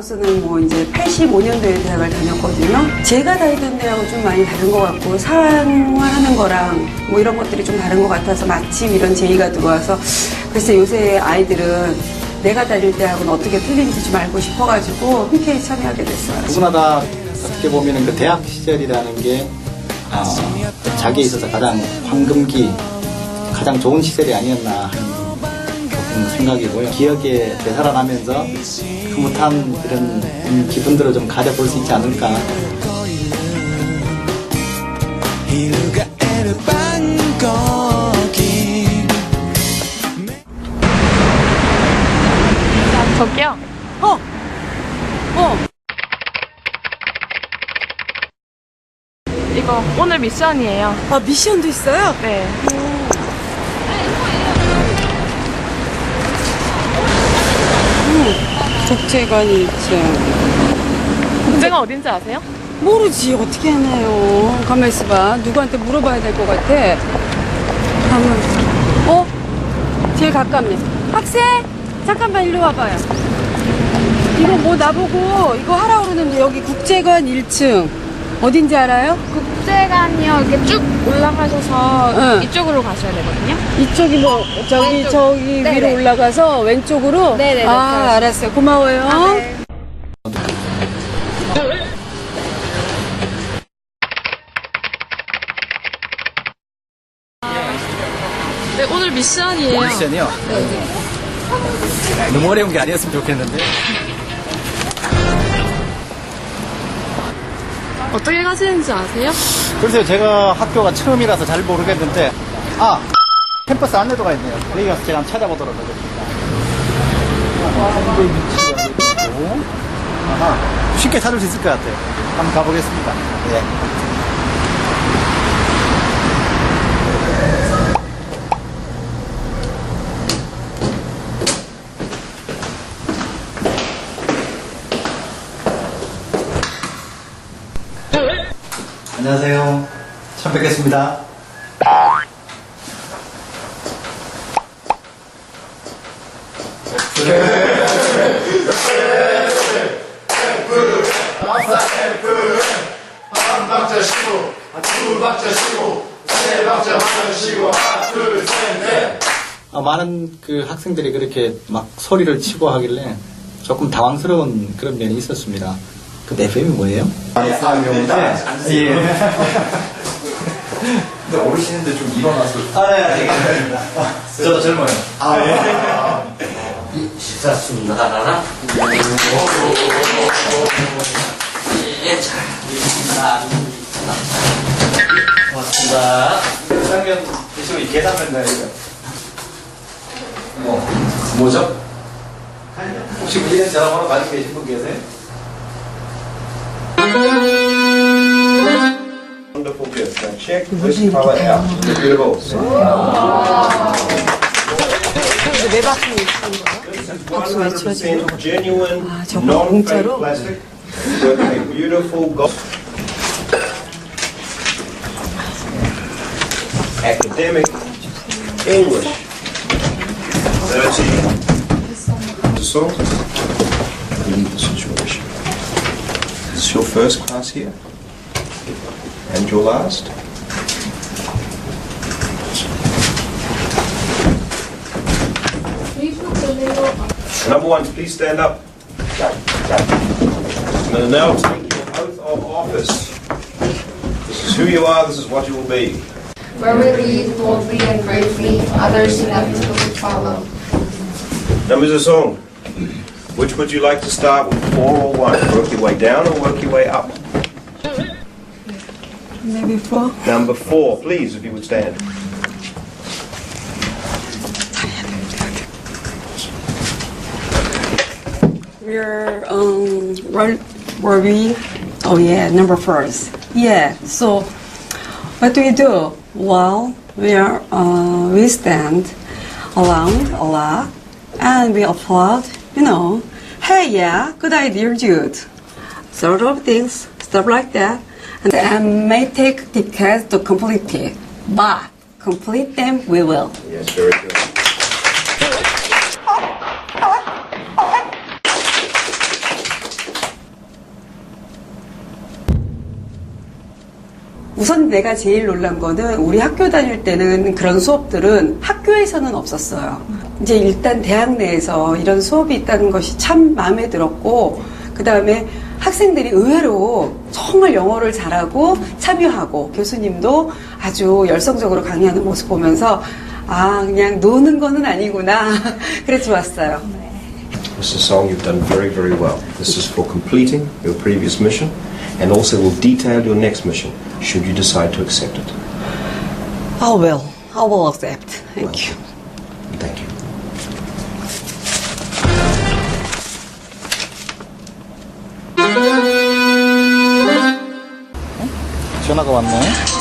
나로서는 뭐 이제 85년도에 대학을 다녔거든요. 제가 다니던 대학은 좀 많이 다른 것 같고 사회생활하는 거랑 뭐 이런 것들이 좀 다른 것 같아서 마침 이런 제의가 들어와서 글쎄 요새 아이들은 내가 다닐 대학은 어떻게 틀린지 좀 알고 싶어가지고 흔쾌히 참여하게 됐어요. 누구나 다 어떻게 보면 그 대학 시절이라는 게 아, 자기에 있어서 가장 황금기, 가장 좋은 시절이 아니었나 하는 생각이고요. 기억에 되살아나면서 흐뭇한 그런 기분들을 좀 가져볼 수 있지 않을까. 저기요. 어. 어. 이거 오늘 미션이에요. 아 미션도 있어요? 네. 오. 오. 독재관이 있죠. 국제가 어딘지 아세요? 모르지. 어떻게 하나요? 가만 있어봐. 누구한테 물어봐야 될 것 같아. 가만 어? 제일 가깝네. 학생! 잠깐만 일로 와봐요. 이거 뭐 나보고 이거 하라고 그러는데 여기 국제관 1층 어딘지 알아요? 국제관이요. 이렇게 쭉 올라가셔서 응. 이쪽으로 가셔야 되거든요. 이쪽이 뭐 저기 왼쪽. 저기 네네. 위로 올라가서 왼쪽으로 네네네, 아 그렇죠. 알았어요 고마워요 네, 오늘 미션이에요. 미션이요? 너무 어려운 게 아니었으면 좋겠는데. 어떻게 가시는지 아세요? 글쎄요, 제가 학교가 처음이라서 잘 모르겠는데, 아! 캠퍼스 안내도가 있네요. 여기 가서 제가 한번 찾아보도록 하겠습니다. 아하, 쉽게 찾을 수 있을 것 같아요. 한번 가보겠습니다. 예. 안녕하세요. 처음 뵙겠습니다. 아, 많은 그 학생들이 그렇게 막 소리를 치고 하길래 조금 당황스러운 그런 면이 있었습니다. 그 FM이 뭐예요? 예. 근데 어르신인데 좀 일어나서 아, 네, 알겠습니다. 저도 젊어요. 식사순나가라 고맙습니다. 짜장면 드시고 이 계산면 나요, 이거? 뭐, 뭐죠? 혹시 문의는 전화번호 가지고 계신 분 계세요? Wonderful gift. Now check this color out. Look at it. This is 100% genuine, non-fake plastic with a beautiful gold. Academic English. 30. Salt first class here. And your last. Number one, please stand up. I'm going to now take your oath of office. This is who you are, this is what you will be. where we lead boldly and bravely, others inevitably follow. Now, Mrs. Song, which would you like to start with, four or one? Work your way down or work your way up? Maybe four. Number four, please, if you would stand. We're um where were we? Oh yeah, number first. Yeah. So what do we do? Well, we are uh, we stand around a lot and we applaud. You know, hey yeah, good idea, Jude. Sort of things, stuff like that, and, and may take decades to complete it, but complete them we will. Yes, very good. 우선 내가 제일 놀란 거는 우리 학교 다닐 때는 그런 수업들은 학교에서는 없었어요. 이제 일단 대학 내에서 이런 수업이 있다는 것이 참 마음에 들었고, 그 다음에 학생들이 의외로 정말 영어를 잘하고 참여하고 교수님도 아주 열성적으로 강의하는 모습 보면서 아, 그냥 노는 거는 아니구나. 그래 좋았어요. This is a song you've done very, very well. This is for completing your previous mission and also will detail your next mission should you decide to accept it. I will. I will accept. Thank you. Thank you. 전화가 왔네.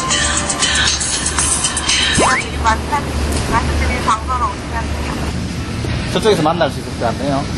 저쪽에서 만날 수 있을 것 같네요.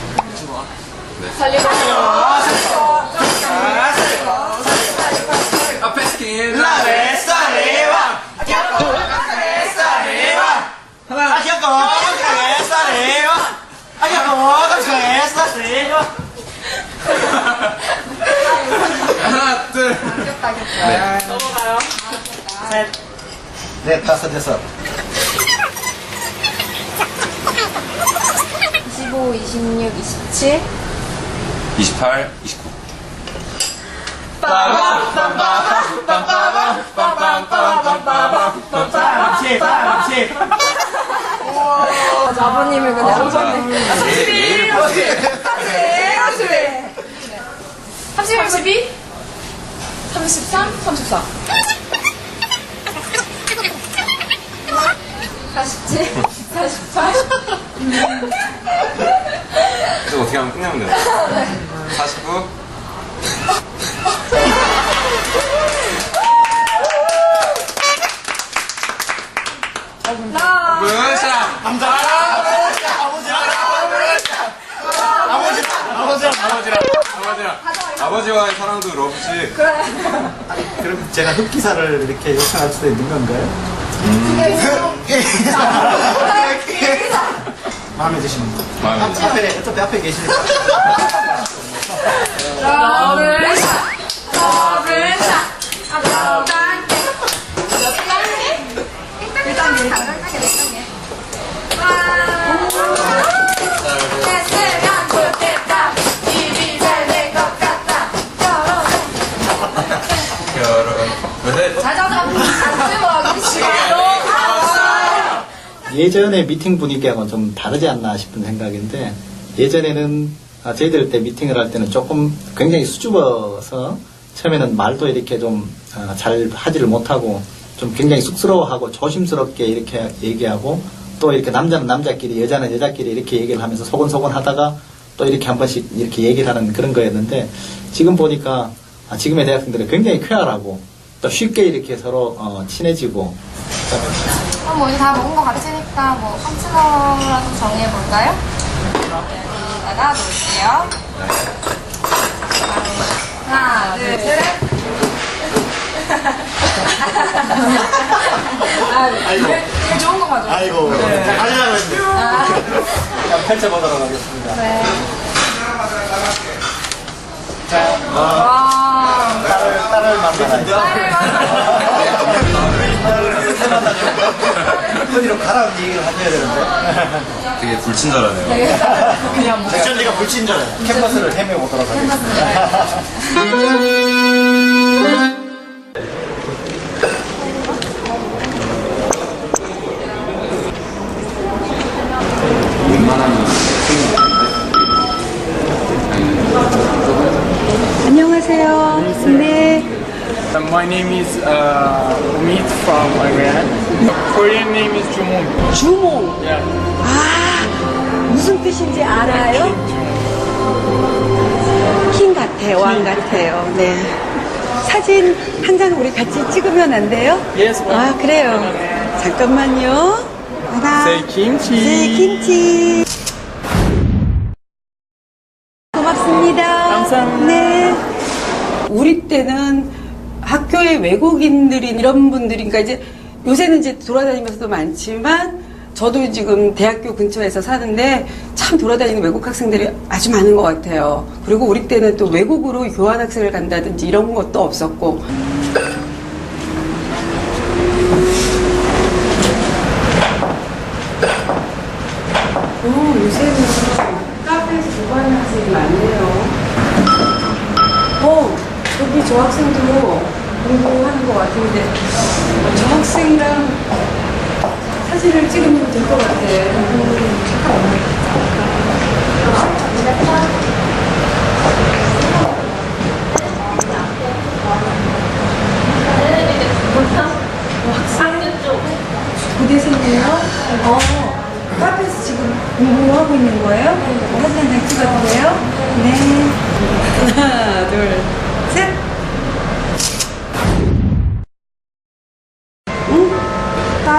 넷, 다섯, 여섯. 25, 26, 27. 28, 29. 아버님을 그냥 아버님. 31, 32, 33, 34. 47, 48. 그래서 어떻게 하면 끝내면 되나? 49? 아버지랑 아버지와의 사랑도 러브지. 그럼 제가 흑기사를 이렇게 요청할 수도 있는 건가요? 마음에 드시는 분. 마음에 들어. 앞에, 어차피 앞에 계시니까. 예전의 미팅 분위기하고는 좀 다르지 않나 싶은 생각인데 예전에는 아, 저희들 때 미팅을 할 때는 조금 굉장히 수줍어서 처음에는 말도 이렇게 좀잘 하지를 못하고 좀 굉장히 쑥스러워하고 조심스럽게 이렇게 얘기하고 또 이렇게 남자는 남자끼리 여자는 여자끼리 이렇게 얘기를 하면서 소곤소곤 하다가 또 이렇게 한 번씩 이렇게 얘기를 하는 그런 거였는데 지금 보니까 아, 지금의 대학생들은 굉장히 쾌활하고 또 쉽게 이렇게 서로 어, 친해지고 그럼 뭐 우리 다 먹은 거 같으니까 뭐 파트너라도 정해볼까요? 여기다가 놓을게요. 하나, 둘, 셋. 아이고 제일 좋은 거 가져. 아이고 하려고 했는데 한번 펼쳐보도록 하겠습니다 와. 딸을, 딸을 만나야지 어디로 가라는 얘기를 하셔야 되는데. 되게 불친절하네요. 전 네가 불친절해 캠퍼스를 헤매보도록 하겠습니다 주몽. Yeah. 아, 무슨 뜻인지 알아요? 킹 같아요. 왕 같아요. 네. 사진 한 장 우리 같이 찍으면 안 돼요? Yes, ma'am. 아, 그래요. 잠깐만요. 하나. Say kimchi. 네, 김치. 고맙습니다. 감사합니다. 네. 우리 때는 학교에 외국인들이 이런 그러니까 이제 요새는 이제 돌아다니면서도 많지만 저도 지금 대학교 근처에서 사는데 참 돌아다니는 외국 학생들이 아주 많은 것 같아요. 그리고 우리 때는 또 외국으로 교환학생을 간다든지 이런 것도 없었고. 어, 요새는 카페에서 공부하는 학생이 많네요. 어, 여기 저 학생도 공부하는 것 같은데, 어, 저 학생이랑 사진을 찍으면 될 것 같아. 어? 고대생이에요? 어, 카페에서 지금 공부하고 있는 거예요? 어, 사진 한 장 찍어도 돼요? 네. 하나, 둘,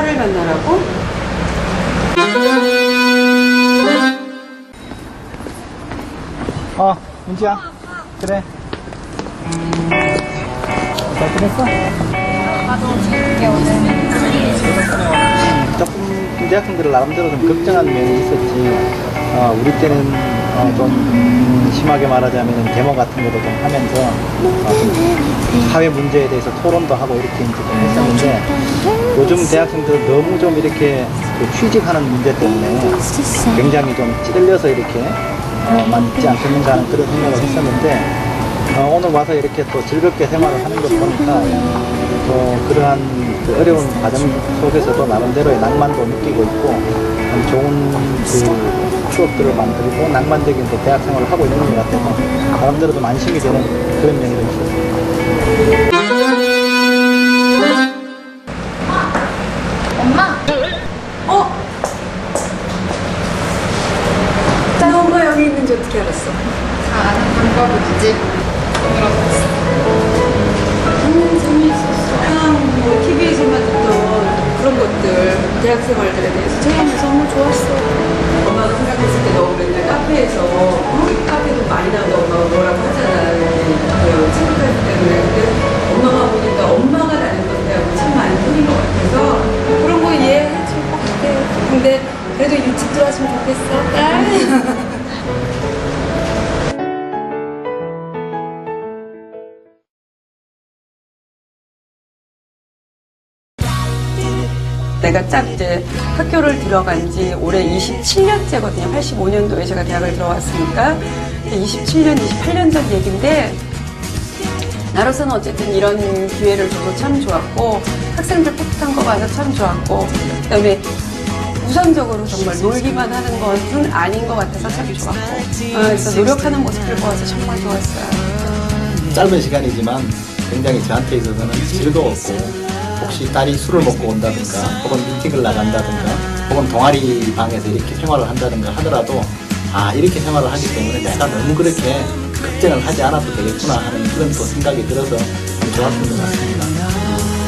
딸을 만나라고? 어, 민지야. 그래. 잘 지냈어? 조금 대학생들 나름대로 좀 걱정한 면이 있었지. 어, 우리 때는 어, 좀 음, 심하게 말하자면 데모 같은 것도 좀 하면서 어, 좀 사회 문제에 대해서 토론도 하고 이렇게 이제 좀 했었는데 요즘 대학생들 너무 좀 이렇게 그 취직하는 문제 때문에 굉장히 좀 찌들려서 이렇게 어, 많지 않겠는가 하는 그런 생각을 했었는데 어, 오늘 와서 이렇게 또 즐겁게 생활을 하는 것 보니까 또 그러한 그 어려운 과정 속에서도 나름대로의 낭만도 느끼고 있고 참 좋은 그 추억들을 만들고 낭만적인 또 대학 생활을 하고 있는 것 같아서 나름대로 좀 안심이 되는 그런 면이 좀 있었습니다. 좋았어. 엄마가 생각했을 때너 맨날 카페에서, 어? 카페도 많이 나온다 엄마가 뭐라고 하잖아. 그 친구들 때문에. 근데 엄마가 보니까 엄마가 다닌 건데하고 참 많이 틀린 것 같아서 그런 거 이해해 줄 것 같아. 근데 그래도 일찍 들어왔으면 좋겠어, 딸. 내가 딱 이제 학교를 들어간 지 올해 27년째거든요. 85년도에 제가 대학을 들어왔으니까 27년, 28년 전 얘기인데 나로서는 어쨌든 이런 기회를 줘서 참 좋았고 학생들 뿌듯한 거 봐서 참 좋았고 그다음에 우선적으로 정말 놀기만 하는 것은 아닌 것 같아서 참 좋았고 어, 그래서 노력하는 모습을 보아서 정말 좋았어요. 짧은 시간이지만 굉장히 저한테 있어서는 즐거웠고 혹시 딸이 술을 먹고 온다든가 혹은 미팅을 나간다든가 혹은 동아리 방에서 이렇게 생활을 한다든가 하더라도 아 이렇게 생활을 하기 때문에 내가 너무 그렇게 걱정을 하지 않아도 되겠구나 하는 그런 또 생각이 들어서 좋았던 것 같습니다. 음.